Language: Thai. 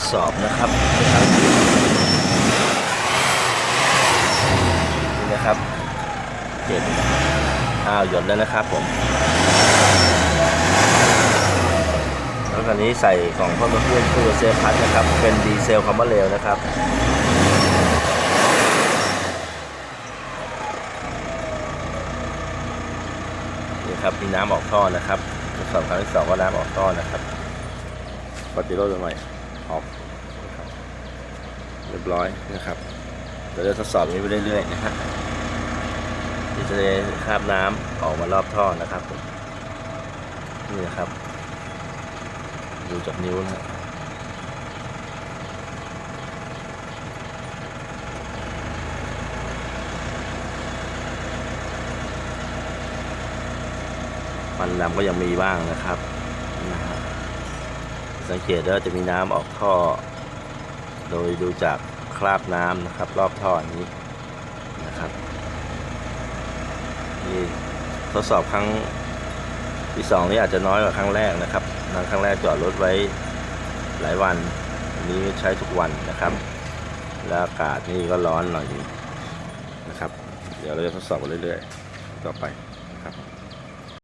ดสอบนะครับนี่นะครับเจ็ดอ้าวหยดแล้วนะครับผมแล้วคันนี้ใส่กล่องเพิ่มเพื่อนเพื่อเซฟพัดนะครับ เป็นดีเซลคอมเบอร์เรลนะครับนี่ครับมีน้ำออกท่อนะครับทดสอบครั้งที่สองว่าน้ำออกท่อนะครับปฏิรธตัวใหม่ ออกนะครับเรียบร้อยนะครับเดี๋ยวจะทดสอบนี้ไปเรื่อยๆนะฮะเดี๋ยวจะได้คาบน้ำออกมารอบท่อนะครับผมนี่นะครับ ดูจากนิ้วนะฮะมันดำก็ยังมีบ้างนะครับนะฮะ สังเกตว่าจะมีน้ำออกท่อ โดยดูจากคราบน้ำนะครับ รอบท่อนี้นะครับนี่ทดสอบครั้งที่สองนี่อาจจะน้อยกว่าครั้งแรกนะครับครั้งแรกจอดรถไว้หลายวันอันนี้ใช้ทุกวันนะครับ แล้วอากาศนี่ก็ร้อนหน่อยนึงนะครับ เดี๋ยวเราจะทดสอบกันเรื่อยๆ ต่อไปนะครับ